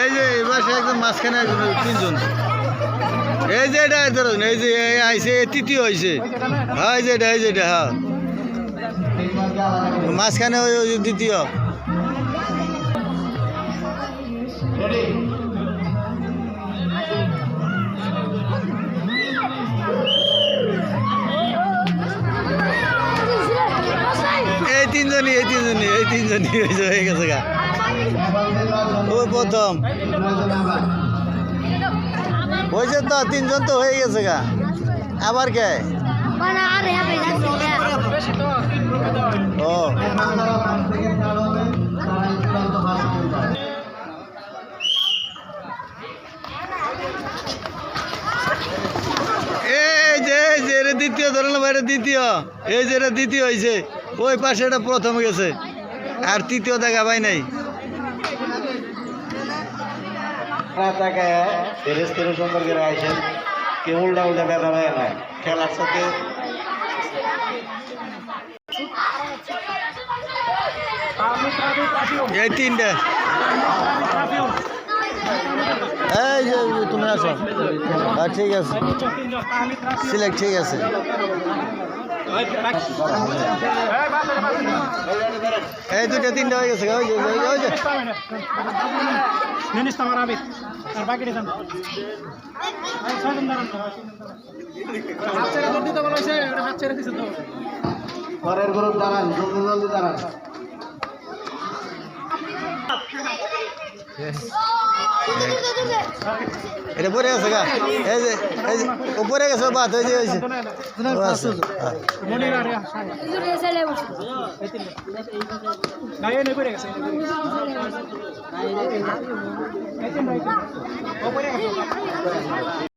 এই যে এবার সে একদম মাঝখানে একজন তিনজন। এই যে এটা, ধরুন, এই যে এই তৃতীয় হয়েছে হ্যাঁ এই যে এটা, এই যে এটা হ্যাঁ। মাঝখানে ওই ওই দ্বিতীয়। এই তিনজনই এই তিনজনই এই তিনজনই হয়ে গেছে গা। ও প্রথম। হয়েছে তো, তিনজন তো হয়ে গেছে গা। আবার কে. ও। এই যে এটা দ্বিতীয় ধরলাম এটা দ্বিতীয়। এই যে, এটা দ্বিতীয় হয়েছে ওই পাশে এটা প্রথম গেছে। আর তৃতীয় দেখা পাই নাই। তাকে তিরিশ তিরিশ সুন্দর করে আইসেন কেউ উল্টা উল্টা ব্যথা পায় না খেলার সাথে এই তিনটে এই যে তুমি আসো হ্যাঁ ঠিক আছে সিলেক্ট ঠিক আছে এই দুটো তিনটে হয়ে গেছে ওই তোমার ওই যে, ওই যে Nenis tamar abi. আর বাকি দিতাম ছয়জন দাঁড়ান হাত ছেড়ে দৌড় দিতে বলা হয়েছে হাত ছেড়ে দিছে তো। ঘরের গ্রুপ দাঁড়ান জলদি জলদি দাঁড়ান। এটা পরে গেছে গা এই যে এই যে উপরে গেছে বাদ হয়ে যে হয়েছে ও আছে। মনির আর Itu dia saya lewat. না এই নেই পড়ে গেছে এই তিন ভাই ও পড়ে গেছে